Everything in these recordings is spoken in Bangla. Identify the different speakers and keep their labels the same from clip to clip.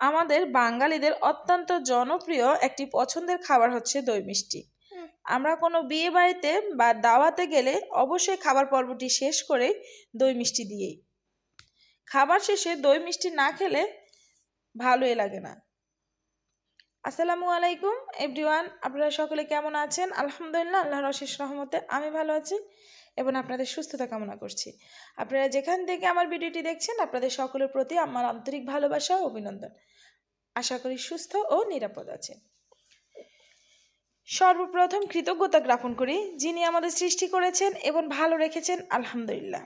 Speaker 1: আমাদের বাঙালিদের অত্যন্ত জনপ্রিয় একটি পছন্দের খাবার হচ্ছে দই মিষ্টি। আমরা কোনো বিয়ে বাড়িতে বা দাওয়াতে গেলে অবশ্যই খাবার পর্বটি শেষ করে দই মিষ্টি দিয়েই। খাবার শেষে দই মিষ্টি না খেলে ভালোই লাগে না। আসসালামু আলাইকুম এভরিওয়ান আপনারা সকলে কেমন আছেন? আলহামদুলিল্লাহ আল্লাহর অশেষ রহমতে আমি ভালো আছি। এবং আপনাদের সুস্থতা কামনা করছি। আপনারা যেখান থেকে আমার ভিডিওটি দেখছেন, আপনাদের সকলের প্রতি আমার আন্তরিক ভালোবাসা ও অভিনন্দন। আশা করি সুস্থ ও নিরাপদ আছেন। সর্বপ্রথম কৃতজ্ঞতা জ্ঞাপন করি যিনি আমাদের সৃষ্টি করেছেন এবং ভালো রেখেছেন, আলহামদুলিল্লাহ।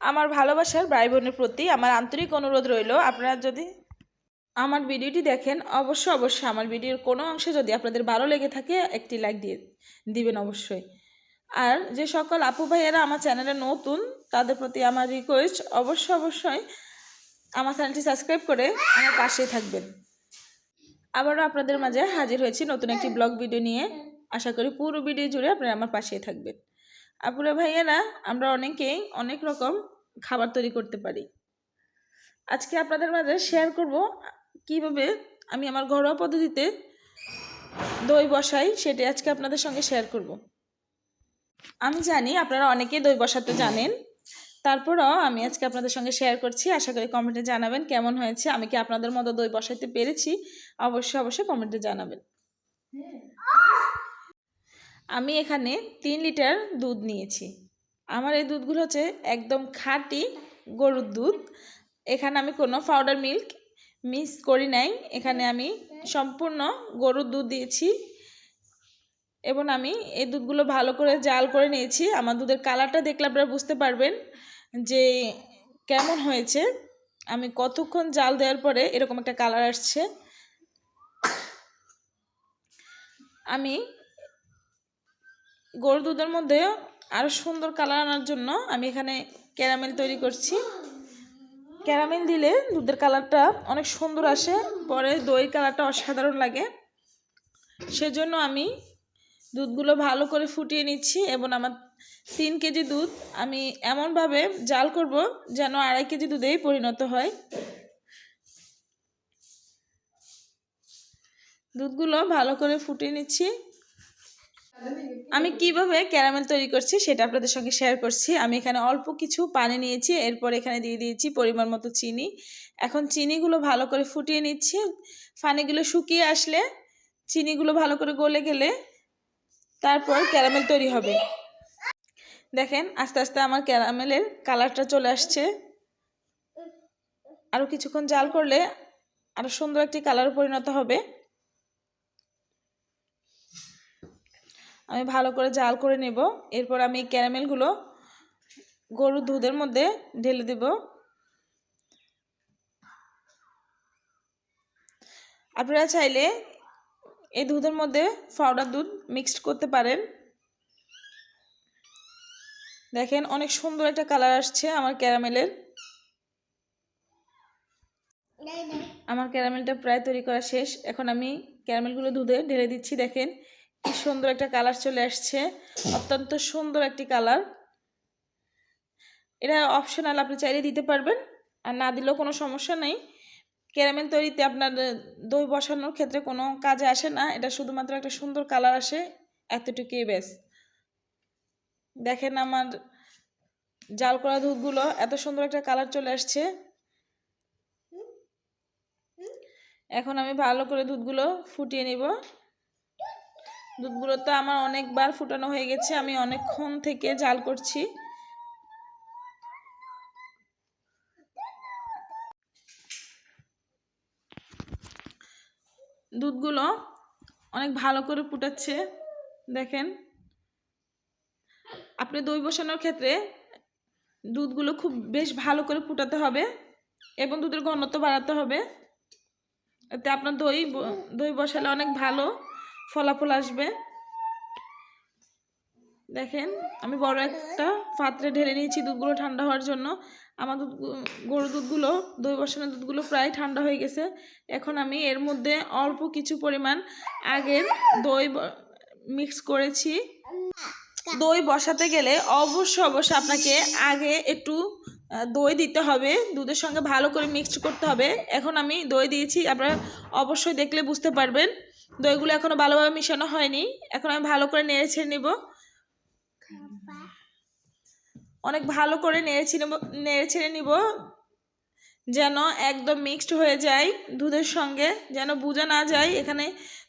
Speaker 1: আমার ভালোবাসার ভাই বোনের প্রতি আমার আন্তরিক অনুরোধ রইল, আপনারা যদি আমার ভিডিওটি দেখেন, অবশ্য, অবশ্যই আমার ভিডিওর কোনো অংশে যদি আপনাদের ভালো লেগে থাকে, একটি লাইক দিয়ে দিবেন অবশ্যই। আর যে সকল আপু ভাইয়েরা আমার চ্যানেলে নতুন, তাদের প্রতি আমার রিকোয়েস্ট অবশ্যই অবশ্যই আমার চ্যানেলটি সাবস্ক্রাইব করে আমার পাশেই থাকবেন। আবারও আপনাদের মাঝে হাজির হয়েছি নতুন একটি ব্লগ ভিডিও নিয়ে। আশা করি পুরো ভিডিও জুড়ে আপনারা আমার পাশেই থাকবেন। আপুরা ভাইয়েরা, আমরা অনেকেই অনেক রকম খাবার তৈরি করতে পারি। আজকে আপনাদের মাঝে শেয়ার করব কীভাবে আমি আমার ঘরোয়া পদ্ধতিতে দই বসাই সেটি আজকে আপনাদের সঙ্গে শেয়ার করব। আমি জানি আপনারা অনেকেই দই বসাতে জানেন। তারপরও আমি আজকে আপনাদের সঙ্গে শেয়ার করছি। আশা করি কমেন্টে জানাবেন কেমন হয়েছে। আমি কি আপনাদের মতো দই বসাইতে পেরেছি? অবশ্যই অবশ্যই কমেন্টে জানাবেন। আমি এখানে তিন লিটার দুধ নিয়েছি। আমার এই দুধগুলো হচ্ছে একদম খাঁটি গরুর দুধ। এখানে আমি কোনো পাউডার মিল্ক মিক্স করি নাই। এখানে আমি সম্পূর্ণ গরুর দুধ দিয়েছি এবং আমি এই দুধগুলো ভালো করে জাল করে নিয়েছি। আমার দুধের কালারটা দেখলে আপনারা বুঝতে পারবেন যে কেমন হয়েছে। আমি কতক্ষণ জাল দেওয়ার পরে এরকম একটা কালার আসছে। আমি গরুর দুধের মধ্যে আরও সুন্দর কালার আনার জন্য আমি এখানে ক্যারামেল তৈরি করছি। ক্যারামেল দিলে দুধের কালারটা অনেক সুন্দর আসে, পরে দই কালারটা অসাধারণ লাগে। সেজন্য আমি দুধগুলো ভালো করে ফুটিয়ে নিচ্ছি এবং আমার তিন কেজি দুধ আমি এমনভাবে জাল করব যেন আড়াই কেজি দুধেই পরিণত হয়। দুধগুলো ভালো করে ফুটিয়ে নিচ্ছি। আমি কীভাবে ক্যারামেল তৈরি করছি সেটা আপনাদের সঙ্গে শেয়ার করছি। আমি এখানে অল্প কিছু পানি নিয়েছি, এরপর এখানে দিয়ে দিয়েছি পরিমাণ মতো চিনি। এখন চিনিগুলো ভালো করে ফুটিয়ে নিচ্ছি। পানিগুলো শুকিয়ে আসলে চিনিগুলো ভালো করে গলে গেলে তারপর ক্যারামেল তৈরি হবে। দেখেন, আস্তে আস্তে আমার ক্যারামেলের কালারটা চলে আসছে। আরও কিছুক্ষণ জাল করলে আরও সুন্দর একটি কালার পরিণত হবে। আমি ভালো করে জাল করে নেব। এরপর আমি ক্যারামেলগুলো গরুর দুধের মধ্যে ঢেলে দেব। আপনারা চাইলে এই দুধের মধ্যে পাউডার দুধ মিক্সড করতে পারেন। দেখেন অনেক সুন্দর একটা কালার আসছে আমার ক্যারামেলের। আমার ক্যারামেলটা প্রায় তৈরি করা শেষ। এখন আমি ক্যারামেলগুলো দুধে ঢেলে দিচ্ছি, দেখেন। কি সুন্দর একটা কালার চলে আসছে। অত্যন্ত সুন্দর একটি কালার। এটা অপশনাল আপনি চাইলে দিতে পারবেন আর না দিলেও কোনো সমস্যা নেই। ক্যারামেল তৈরিতে আপনার দই বসানোর ক্ষেত্রে কোনো কাজে আসে না। এটা শুধুমাত্র একটা সুন্দর কালার আসে এতটুকুই বেশ দেখেন আমার জাল করা দুধগুলো এত সুন্দর একটা কালার চলে আসছে। এখন আমি ভালো করে দুধগুলো ফুটিয়ে নিব। দুধগুলো তো আমার অনেকবার ফুটানো হয়ে গেছে, আমি অনেকক্ষণ থেকে জাল করছি। দুধগুলো অনেক ভালো করে ফুটাচ্ছে, দেখেন। আপনি দই বসানোর ক্ষেত্রে দুধগুলো খুব বেশ ভালো করে ফুটাতে হবে এবং দুধের ঘনত্ব বাড়াতে হবে। এতে আপনার দই দই বসালে অনেক ভালো। ফলাফল আসবে। দেখেন, আমি বড় একটা পাত্রে ঢেলে নিয়েছি দুধগুলো ঠান্ডা হওয়ার জন্য। আমার দুধ গরু দুধগুলো, দই বসানো দুধগুলো প্রায় ঠান্ডা হয়ে গেছে। এখন আমি এর মধ্যে অল্প কিছু পরিমাণ আগের দই মিক্স করেছি। দই বসাতে গেলে অবশ্যই অবশ্যই আপনাকে আগে একটু দই দিতে হবে। দুধের সঙ্গে ভালো করে মিক্সড করতে হবে। এখন আমি দই দিয়েছি, আপনারা অবশ্যই দেখলে বুঝতে পারবেন। দইগুলো এখনও ভালোভাবে মিশানো হয়নি। এখন আমি ভালো করে নেড়ে ছেড়ে নিব। অনেক ভালো করে নেড়ে ছেড়ে নেড়ে ছেড়ে নিব যেন একদম মিক্সড হয়ে যায় দুধের সঙ্গে যেন বোঝা না যায় এখানে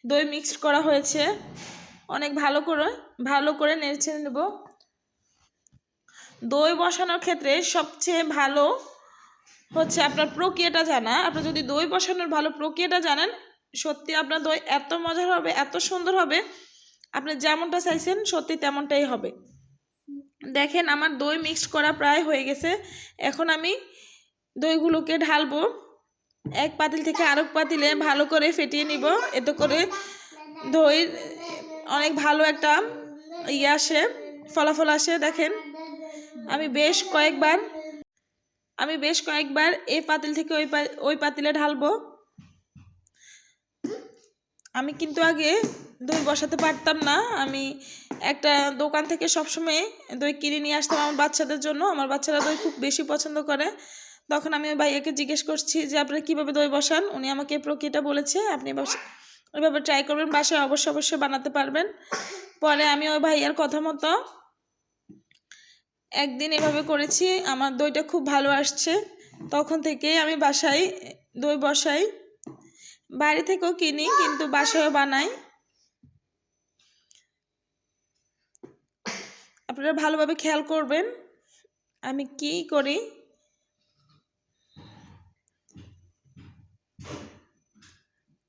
Speaker 1: দই মিক্সড করা হয়েছে। অনেক ভালো করে ভালো করে নেড়ে ছেড়ে নেব। দই বসানোর ক্ষেত্রে সবচেয়ে ভালো হচ্ছে আপনার প্রক্রিয়াটা জানা। আপনি যদি দই বসানোর ভালো প্রক্রিয়াটা জানেন সত্যি আপনার দই এত মজার হবে, এত সুন্দর হবে। আপনি যেমনটা চাইছেন, সত্যি তেমনটাই হবে। দেখেন আমার দই মিক্সড করা প্রায় হয়ে গেছে। এখন আমি দইগুলোকে ঢালবো। এক পাতিল থেকে আরেক পাতিলে ভালো করে ফেটিয়ে নিব। এতে করে দই অনেক ভালো একটা ইয়ে আসে, ফলাফল আসে, দেখেন। আমি বেশ কয়েকবার, আমি বেশ কয়েকবার এই পাতিল থেকে ওই ওই পাতিলে ঢালবো। আমি কিন্তু আগে দই বসাতে পারতাম না। আমি একটা দোকান থেকে সবসময় দই কিনে নিয়ে আসতাম আমার বাচ্চাদের জন্য। আমার বাচ্চারা দই খুব বেশি পছন্দ করে। তখন আমি ওই ভাইয়াকে জিজ্ঞেস করছি যে, আপনারা কীভাবে দই বসান? উনি আমাকে প্রক্রিয়াটা বলেছে, আপনি ওইভাবে ট্রাই করবেন। বাসায় অবশ্যই অবশ্যই বানাতে পারবেন। পরে আমি ওই ভাইয়ার কথা মতো একদিন এভাবে করেছি। আমার দইটা খুব ভালো আসছে। তখন থেকেই আমি বাসায় দই বসাই। বাইরে থেকেও কিনি, কিন্তু বাসায়ও বানাই। আপনারা ভালোভাবে খেয়াল করবেন আমি কি করি।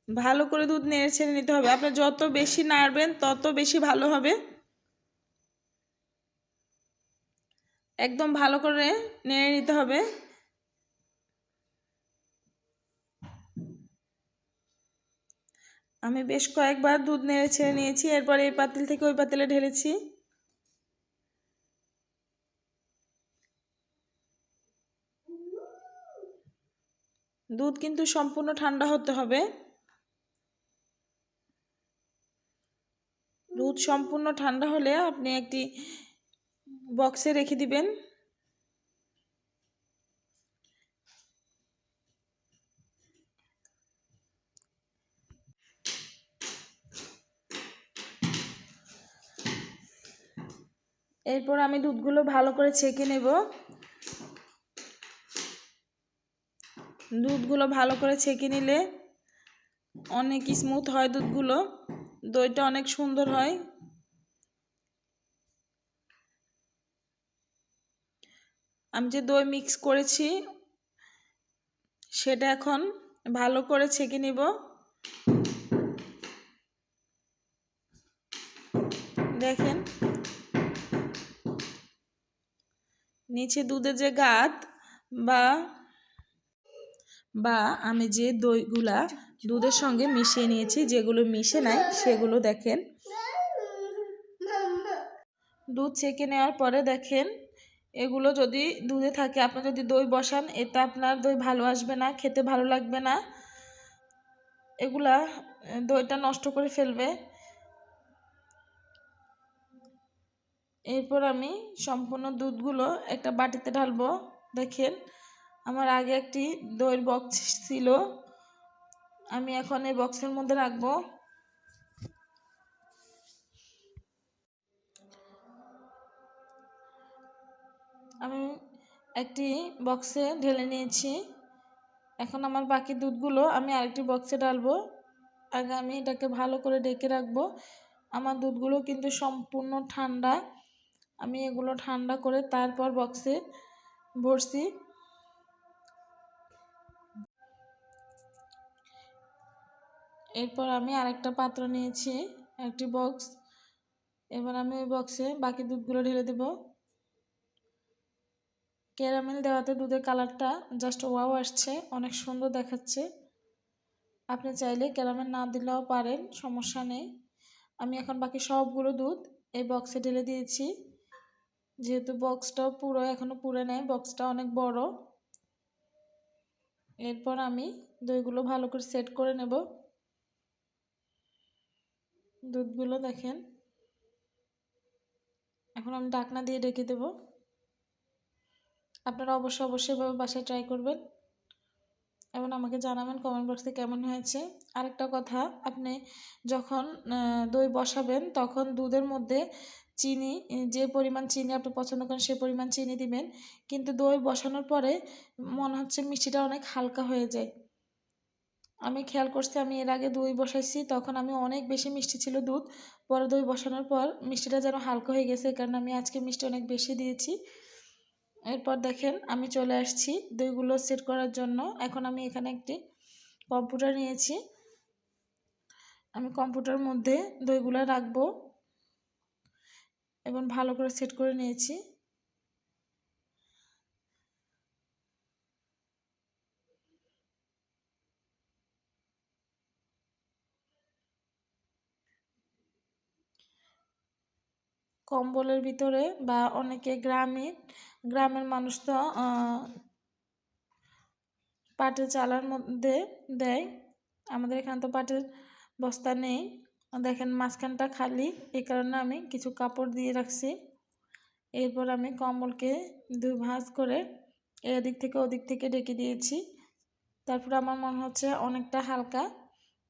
Speaker 1: ভালো করে দুধ নেড়ে ছেড়ে নিতে হবে। আপনার যত বেশি নাড়বেন, তত বেশি ভালো হবে। একদম ভালো করে নেড়ে নিতে হবে। আমি বেশ কয়েকবার দুধ নেড়ে ছেড়ে নিয়েছি, এরপরে এই পাতিল থেকে ওই পাতিলে ঢেলেছি। দুধ কিন্তু সম্পূর্ণ ঠান্ডা হতে হবে। দুধ সম্পূর্ণ ঠান্ডা হলে আপনি একটি বক্সে রেখে দিবেন। এরপর আমি দুধগুলো ভালো করে ছেঁকে নেব। দুধগুলো ভালো করে ছেঁকে নিলে অনেক স্মুথ হয় দুধগুলো, দইটা অনেক সুন্দর হয়। আমি যে দই মিক্স করেছি, সেটা এখন ভালো করে ছেঁকে নিব। দেখেন নিচে দুধে যে গাত বা বা আমি যে দইগুলা দুধের সঙ্গে মিশিয়ে নিয়েছি, যেগুলো মিশে নাই, সেগুলো দেখেন। দুধ ছেঁকে নেওয়ার পরে দেখেন, এগুলো যদি দুধে থাকে আপনি যদি দই বসান এটা আপনার দই ভালো আসবে না, খেতে ভালো লাগবে না। এগুলা দইটা নষ্ট করে ফেলবে। এরপর আমি সম্পূর্ণ দুধগুলো একটা বাটিতে ঢালবো। দেখেন, আমার আগে একটি দইয়ের বক্স ছিল। আমি এখন এই বক্সের মধ্যে রাখব। আমি একটি বক্সে ঢেলে নিয়েছি। এখন আমার বাকি দুধগুলো আমি আরেকটি বক্সে ঢালবো। আগে আমি এটাকে ভালো করে ডেকে রাখব। আমার দুধগুলো কিন্তু সম্পূর্ণ ঠান্ডা। আমি এগুলো ঠান্ডা করে তারপর বক্সে ভরছি। এরপর আমি আরেকটা পাত্র নিয়েছি, একটি বক্স এবার আমি ওই বক্সে বাকি দুধগুলো ঢেলে দেব। ক্যারামেল দেওয়াতে দুধের কালারটা জাস্ট ওয়াও আসছে, অনেক সুন্দর দেখাচ্ছে। আপনি চাইলে ক্যারামেল না দিলেও পারেন, সমস্যা নেই। আমি এখন বাকি সবগুলো দুধ এই বক্সে ঢেলে দিয়েছি। যেহেতু বক্সটাও পুরো এখনও পুরে নেয় বক্সটা অনেক বড়। এরপর আমি দইগুলো ভালো করে সেট করে নেব। দুধগুলো দেখেন। এখন আমি ডাকনা দিয়ে ডেকে দেব। আপনারা অবশ্যই অবশ্যই এভাবে বাসায় ট্রাই করবেন। এবং আমাকে জানাবেন কমেন্ট বক্সে কেমন হয়েছে। আরেকটা কথা, আপনি যখন দই বসাবেন, তখন দুধের মধ্যে চিনি যে পরিমাণ চিনি আপনি পছন্দ করেন সে পরিমাণ চিনি দিবেন। কিন্তু দই বসানোর পরে মনে হচ্ছে মিষ্টিটা অনেক হালকা হয়ে যায়। আমি খেয়াল করছি আমি এর আগে দই বসাইছি, তখন আমি অনেক বেশি মিষ্টি ছিল দুধ। পরে দই বসানোর পর মিষ্টিটা যেন হালকা হয়ে গেছে কারণ আমি আজকে মিষ্টি অনেক বেশি দিয়েছি। এরপর দেখেন আমি চলে আসছি দইগুলো সেট করার জন্য। এখন আমি এখানে একটি কম্পিউটার নিয়েছি। আমি কম্পিউটার মধ্যে দইগুলো রাখব। এবং ভালো করে সেট করে নিয়েছি। কম্বলের ভিতরে বা অনেকে গ্রামে, গ্রামের মানুষ তো পাটের চালার মধ্যে দেয়। আমাদের এখানে তো পাটের বস্তা নেই। দেখেন মাঝখানটা খালি এই কারণে আমি কিছু কাপড় দিয়ে রাখছি। এরপর আমি কম্বলকে দুই ভাঁজ করে এদিক থেকে ওদিক থেকে ডেকে দিয়েছি। তারপর আমার মনে হচ্ছে অনেকটা হালকা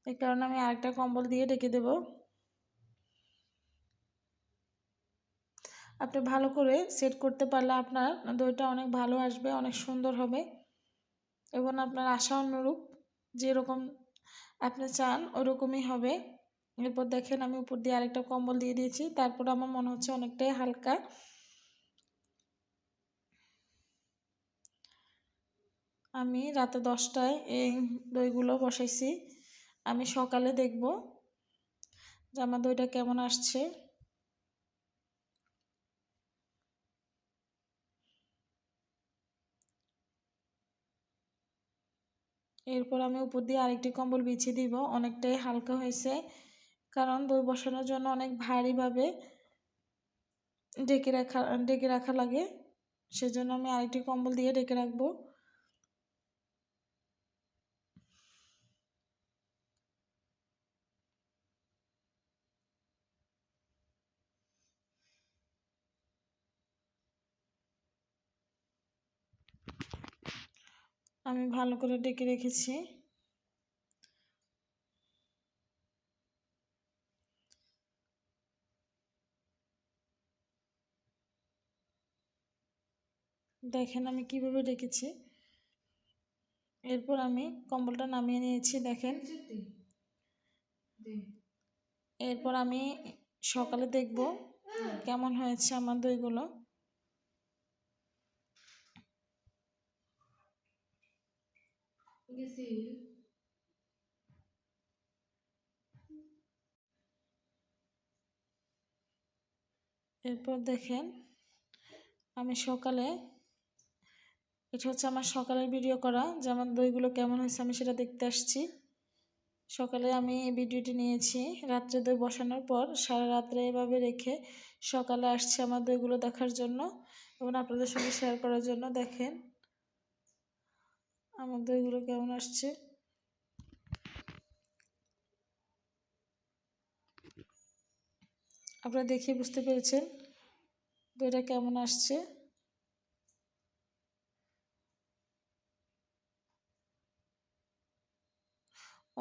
Speaker 1: এই কারণে আমি আরেকটা কম্বল দিয়ে ডেকে দেবো। আপনি ভালো করে সেট করতে পারলে আপনার দইটা অনেক ভালো আসবে, অনেক সুন্দর হবে। এবং আপনার আশা অনুরূপ যেরকম আপনি চান ওরকমই হবে। এরপর দেখেন আমি উপর দিয়ে আরেকটা কম্বল দিয়ে দিয়েছি, তারপর আমার মনে হচ্ছে অনেকটাই হালকা। আমি রাতে দশটায় এই দইগুলো বসাইছি। আমি সকালে দেখব যে আমার দইটা কেমন আসছে। এরপর আমি উপর দিয়ে আরেকটি কম্বল বিছিয়ে দিব, অনেকটাই হালকা হয়েছে। কারণ দই বসানোর জন্য অনেক ভারীভাবে ডেকে রাখা ডেকে রাখা লাগে। সেজন্য আমি আরেকটি কম্বল দিয়ে ডেকে রাখব। আমি ভালো করে ডেকে রেখেছি। দেখেন আমি কীভাবে ডেকেছি। এরপর আমি কম্বলটা নামিয়ে নিয়েছি, দেখেন। এরপর আমি সকালে দেখব কেমন হয়েছে আমার দইগুলো। এরপর দেখেন আমি সকালে এটা হচ্ছে আমার সকালের ভিডিও করা। যে আমার দইগুলো কেমন হয়েছে আমি সেটা দেখতে আসছি। সকালে আমি এই ভিডিওটি নিয়েছি। রাত্রে দই বসানোর পর সারা রাত্রে এভাবে রেখে সকালে আসছি আমার দইগুলো দেখার জন্য এবং আপনাদের সঙ্গে শেয়ার করার জন্য। দেখেন আমার দইগুলো কেমন আসছে। আপনারা দেখে বুঝতে পেরেছেন দইটা কেমন আসছে।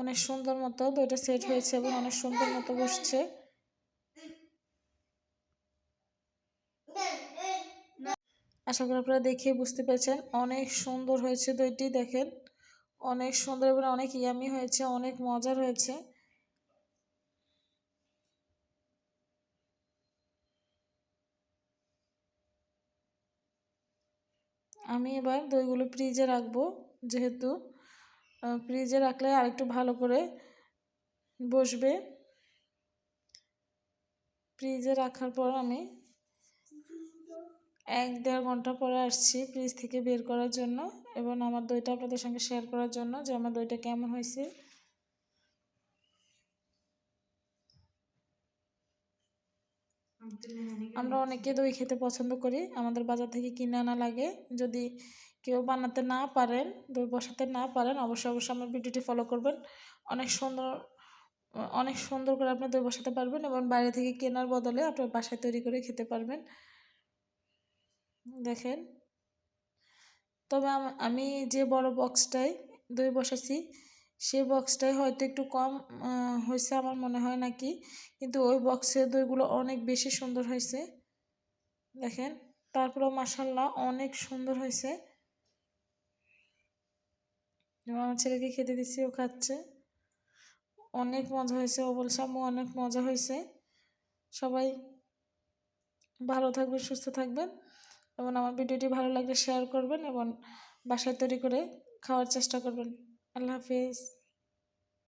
Speaker 1: অনেক সুন্দর মতো দইটা সেট হয়েছে এবং অনেক সুন্দর মতো বসছে। আশা করি আপনারা দেখে বুঝতে পেরেছেন, অনেক সুন্দর হয়েছে দইটি, দেখেন। অনেক সুন্দর এবং অনেক ইয়ামি হয়েছে, অনেক মজার হয়েছে। আমি এবার দইগুলো ফ্রিজে রাখব, যেহেতু ফ্রিজে রাখলে আরেকটু ভালো করে বসবে। ফ্রিজে রাখার পর আমি এক দেড় ঘণ্টা পরে আসছি ফ্রিজ থেকে বের করার জন্য এবং আমার দইটা আপনাদের সঙ্গে শেয়ার করার জন্য যে আমার দইটা কেমন হয়েছে। আমরা অনেকে দই খেতে পছন্দ করি, আমাদের বাজার থেকে কিনে আনা লাগে। যদি কেউ বানাতে না পারেন দই বসাতে না পারেন, অবশ্যই অবশ্যই আমার ভিডিওটি ফলো করবেন। অনেক সুন্দর অনেক সুন্দর করে আপনি দই বসাতে পারবেন এবং বাইরে থেকে কেনার বদলে আপনার বাসায় তৈরি করে খেতে পারবেন। দেখেন। তবে আমি যে বড় বক্সটায় দই বসাইছি, সে বক্সটায় হয়তো একটু কম হয়েছে আমার মনে হয় নাকি, কিন্তু ওই বক্সের দইগুলো অনেক বেশি সুন্দর হয়েছে। দেখেন, তারপরেও মাসাল্লাহ অনেক সুন্দর হয়েছে। আমার ছেলেকে খেতে দিচ্ছি ও খাচ্ছে। অনেক মজা হয়েছে, ও বলছে, আম্মু, অনেক মজা হয়েছে। সবাই ভালো থাকবেন, সুস্থ থাকবেন এবং আমার ভিডিওটি ভালো লাগলে শেয়ার করবেন এবং বাসায় তৈরি করে খাওয়ার চেষ্টা করবেন। আল্লাহ হাফিজ।